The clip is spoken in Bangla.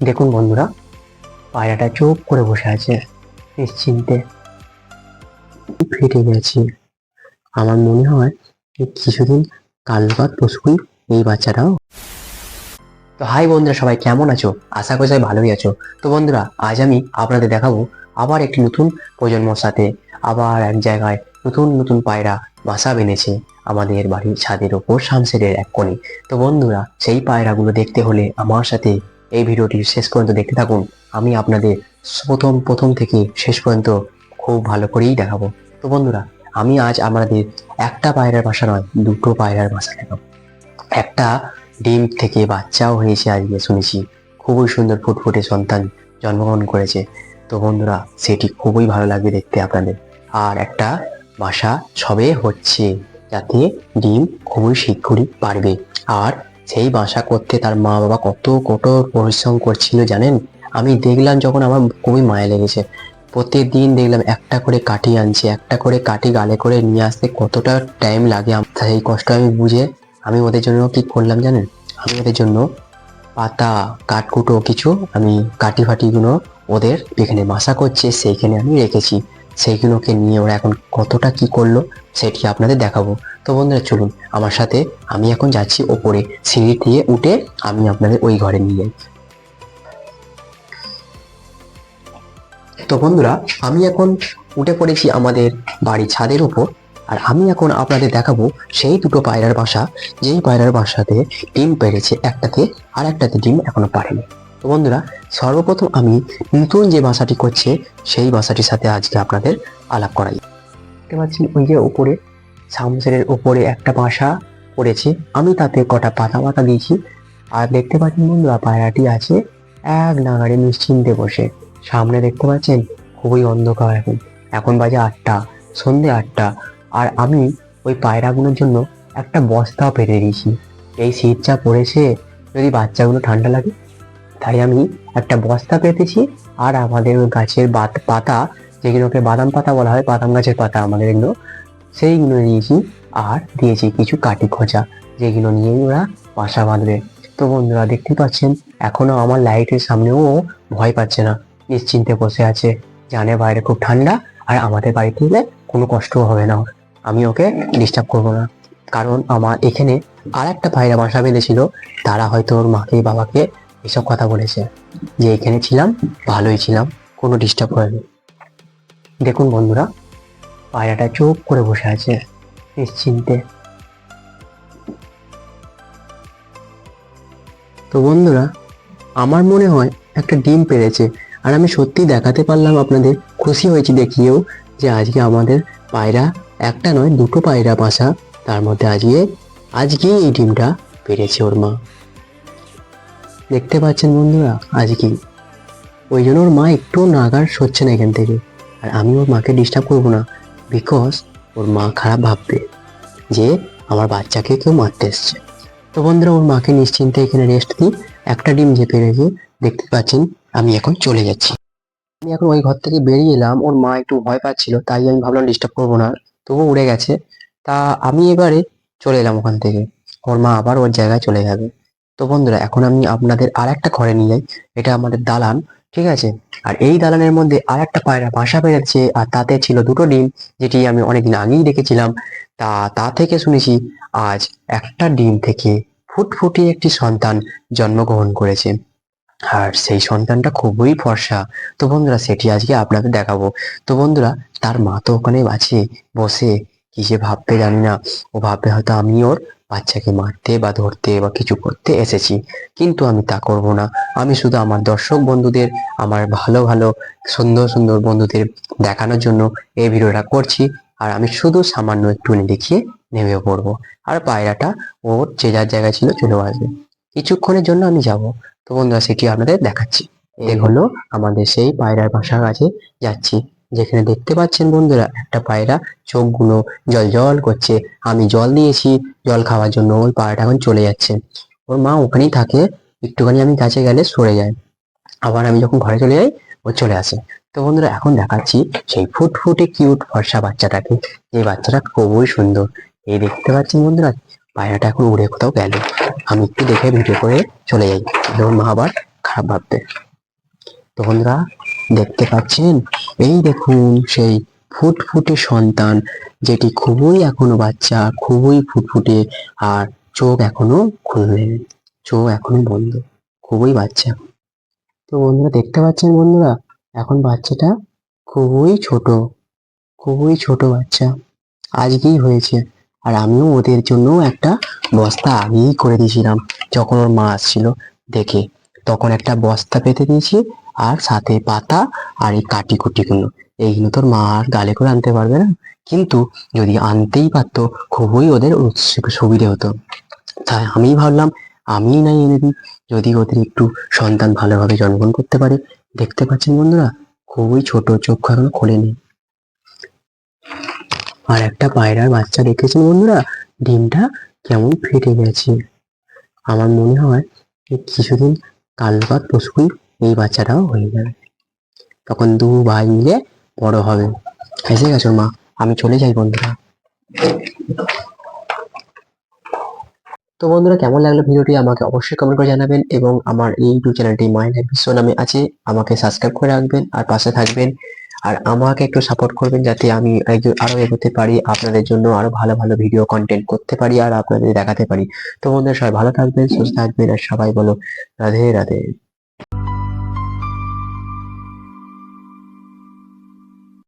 দেখুন বন্ধুরা পায়রাটা চোখ করে বসে আছে, নিশ্চিন্তে। ফেটে গেছি। আমার মনে হয় কিছুদিন কাল বাদ পশুই এই বাচ্চাটাও। তো হাই বন্ধুরা, সবাই কেমন আছো? আশা করি ভালোই আছো। তো বন্ধুরা, আজ আমি আপনাদের দেখাবো আবার একটি নতুন প্রজন্মর সাথে, আবার এক জায়গায় নতুন নতুন পায়রা বাসা বেঁধেছে আমাদের বাড়ির ছাদের ওপর শামশেরের এক কোণে। তো বন্ধুরা, সেই পায়রাগুলো দেখতে হলে আমার সাথে এই ভিডিওটি শেষ পর্যন্ত দেখতে থাকুন। আমি আপনাদের প্রথম প্রথম থেকে শেষ পর্যন্ত খুব ভালো করেই দেখাবো। তো বন্ধুরা, আমি আজ আমাদের একটা পায়রার বাসা নয়, দুটো পায়রার বাসা দেখাবো। একটা ডিম থেকে বাচ্চাও হয়েছে আজকে শুনেছি। খুবই সুন্দর ফুটফুটে সন্তান জন্মগ্রহণ করেছে। তো বন্ধুরা, সেটি খুবই ভালো লাগবে দেখতে আপনাদের। আর একটা বাসা সবে হচ্ছে, যাতে ডিম খুবই শীঘ্রই পারবে আর সেই বাসা করতে তার মা বাবা কত কঠোর পরিশ্রম করছিল জানেন? আমি দেখলাম যখন আমার খুবই মায়া লেগেছে। প্রত্যেকদিন দেখলাম একটা করে কাঠি আনছে, একটা করে কাঠি গালে করে নিয়ে আসতে কতটা টাইম লাগে সেই কষ্ট আমি বুঝে আমি ওদের জন্য কি করলাম জানেন? আমি ওদের জন্য পাতা, কাঠকুটো কিছু আমি কাটি ফাটিগুলো ওদের এখানে বাসা করছে, সেইখানে আমি রেখেছি। সেইগুলোকে নিয়ে ওরা এখন কতটা কি করল সেটি আপনাদের দেখাবো। তো বন্ধুরা, চলুন, আমার সাথে আমি এখন যাচ্ছি ওপরে সিঁড়ি দিয়ে উঠে আমি আপনাদের ওই ঘরে নিয়ে যাই। তো বন্ধুরা, আমি এখন উঠে পড়েছি আমাদের বাড়ির ছাদের উপর আর আমি এখন আপনাদের দেখাবো সেই দুটো পায়রার বাসা, যেই পায়রার বাসাতে ডিম পেরেছে একটাতে আর একটাতে ডিম এখনও পারেনি তো বন্ধুরা, সর্বপ্রথম আমি নতুন যে বাসাটি করছে, সেই বাসাটির সাথে আজকে আপনাদের আলাপ করাই। দেখতে পাচ্ছেন, ওই যে উপরে, সামসেরের উপরে একটা বাসা করেছে আমি তাতে কটা পাতা পাতা দিয়েছি। আর দেখতে পাচ্ছেন বন্ধুরা, পায়রাটি আছে এক নাগাড়ে নিশ্চিন্তে বসে। সামনে দেখতে পাচ্ছেন, খুবই অন্ধকার এখন। এখন বাজে আটটা, সন্ধে আটটা। আর আমি ওই পায়রাগুলোর জন্য একটা বস্তাও পেতে দিয়েছি। এই শীত যা পড়েছে, যদি বাচ্চাগুলো ঠান্ডা লাগে তাই আমি একটা বস্তা পেতেছি আর আমাদের গাছের বাত- পাতা যেগুলোকে বাদাম পাতা বলা হয়, বাদাম গাছের পাতা আমাদের এগুলো, সেইগুলো দিয়েছি আর দিয়েছি কিছু কাটি খোঁচা, যেগুলো নিয়েই ওরা বাসা বাঁধবে। তো বন্ধুরা, দেখতে পাচ্ছেন, এখনও আমার লাইটের সামনেও ভয় পাচ্ছে না, নিশ্চিন্তে বসে আছে, জানে বাইরে খুব ঠান্ডা আর আমাদের বাড়িতে এলে কোনো কষ্টও হবে না, আমি ওকে ডিস্টার্ব করব না। কারণ আমার এখানে আর একটা পায়রা বাসা বেঁধেছিল, তারা হয়তো ওর মাকে, বাবাকে এসব কথা বলেছে যে এখানে ছিলাম, ভালোই ছিলাম, কোনো ডিস্টার্ব হয়নি। দেখুন বন্ধুরা, পায়রাটা চোখ করে বসে আছে, নিশ্চিন্তে। তো বন্ধুরা, আমার মনে হয় একটা ডিম পেরেছে, আর আমি সত্যি দেখাতে পারলাম আপনাদের, খুশি হয়েছি দেখিয়েও যে আজকে আমাদের পায়রা একটা নয়, দুটো পায়রা বাসা, তার মধ্যে আজকে, আজকেই এই ডিমটা পেরেছে ওর মা। দেখতে পাচ্ছেন বন্ধুরা, আজ কি? ওই জন্য ওর মা একটু নাগার সচ্ছে না এখান থেকে। আর আমি ওর মাকে ডিস্টার্ব করব না বিকজ ওর মা খারাপ ভাববে যে আমার বাচ্চাকে কেউ মারতে এসছে। তো বন্ধুরা, ওর মাকে নিশ্চিন্তে এখানে রেস্ট দিই। একটা ডিম যে পেরেছে দেখতে পাচ্ছেন, আমি এখন চলে যাচ্ছি। আমি এখন ওই ঘর থেকে বেরিয়ে এলাম, ওর মা একটু ভয় পাচ্ছিল, তাই আমি ভাবলাম ডিস্টার্ব করব না তবু উড়ে গেছে। তা আমি এবারে চলে এলাম ওখান থেকে, ওর মা আবার ওর জায়গায় চলে যাবে। তো বন্ধুরা, এখন আমি আপনাদের আর একটা ঘরে নিয়ে যাই। এটা আমাদের দালান, ঠিক আছে? আর এই দালানের মধ্যে আর একটা পায়রা বাসা বেড়েছে আর তাতে ছিল দুটো ডিম, যেটি আমি অনেকদিন আগেই দেখেছিলাম। তা তা থেকে শুনেছি আজ একটা ডিম থেকে ফুটফুটে একটি সন্তান জন্মগ্রহণ করেছে। আর সেই সন্তানটা খুবই ফর্সা। তো বন্ধুরা, সেটি আজকে আপনাদের দেখাবো। তো বন্ধুরা, তার মা তো ওখানে আছে, বসে, কি যে ভাববে জানি না। ও ভাববে হয়তো আমি ওর বাচ্চাকে মারতে বা ধরতে বা কিছু করতে এসেছি। কিন্তু আমি তা করব না। আমি শুধু আমার দর্শক বন্ধুদের, আমার ভালো ভালো, সুন্দর সুন্দর বন্ধুদের দেখানোর জন্য এই ভিডিওটা করছি। আর আমি শুধু সামান্য একটুখানি দেখিয়ে নেমে পড়ব। আর পায়রাটা ওর যে যার জায়গায় ছিল চলে আসবে। কিছুক্ষণের জন্য আমি যাব। তো বন্ধুরা, সেটি আপনাদের দেখাচ্ছি। এই হলো আমাদের সেই পায়রার বাসার কাছে যাচ্ছি। যেখানে দেখতে পাচ্ছেন বন্ধুরা, একটা পায়রা চোখগুলো জল জল করছে। আমি জল দিয়েছি, জল খাওয়ার জন্য ওই পায়রাটা এখন চলে যাচ্ছে। ওর মা ওখানেই থাকে, একটুখানি আমি কাছে গেলে সরে যায়। আবার আমি যখন ঘরে চলে যাই, ও চলে আসে। তো বন্ধুরা, এখন দেখাচ্ছি সেই ফুটফুটে কিউট ফর্সা বাচ্চাটাকে। যে বাচ্চাটা খুবই সুন্দর। এই দেখতে পাচ্ছেন বন্ধুরা, পায়রাটা এখন উড়ে কোথাও গেল। আমি একটু দেখে ভিডিও করে চলে যাই। ওর মা আবার খারাপ ভাববে। তো বন্ধুরা, দেখতে পাচ্ছেন এই দেখুন সেই ফুটফুটে সন্তান, যেটি খুবই এখনও বাচ্চা, খুবই ফুটফুটে, আর চোখ এখনও খুললেন, চোখ এখনও বন্ধ, খুবই বাচ্চা। তো বন্ধুরা, দেখতে পাচ্ছেন বন্ধুরা, এখন বাচ্চাটা খুবই ছোট খুবই ছোট বাচ্চা, আজকেই হয়েছে। আর আমিও ওদের জন্য একটা বস্তা আগেই করে দিয়েছিলাম, যখন ওর মা আসছিল দেখে। তখন একটা বস্তা পেতে দিয়েছি আর সাথে পাতা আর এই কাটি কুটিগুলো এইগুলো তোর মা আর গালে করে আনতে পারবে না। কিন্তু যদি আনতেই পারতো, খুবই ওদের সুবিধে হতো। তাই আমি ভাবলাম আমি নাই এনে দিই। যদি ওদের একটু সন্তান ভালোভাবে জন্মগ্রহণ করতে পারে। দেখতে পাচ্ছেন বন্ধুরা, খুবই ছোট চোখ এখনও খোলেনি আর একটা পায়রার বাচ্চা দেখেছেন বন্ধুরা? ডিমটা কেমন ফেটে গেছে। আমার মনে হয় কিছুদিন কাল বাদ পরশুই এই বাচ্চাটাও হয়ে যাবে। তখন দু ভাই মিলে বড় হবে। এসে গেছো মা, আমি চলে যাই বন্ধুরা। তো বন্ধুরা, কেমন লাগল ভিডিওটি আমাকে অবশ্যই কমেন্ট করে জানাবেন এবং আমার এই ইউটিউব চ্যানেলটি মাই লাইফ বিশ্ব নামে আছে। আমাকে সাবস্ক্রাইব করে রাখবেন আর পাশে থাকবেন। আর আমাকে একটু সাপোর্ট করবেন যাতে আমি আরও এগোতে পারি, আপনাদের জন্য আরও ভালো ভালো ভিডিও কন্টেন্ট করতে পারি আর আপনাদের দেখাতে পারি। তো বন্ধুরা, সবাই ভালো থাকবেন, সুস্থ থাকবেন আর সবাই বলো রাধে রাধে।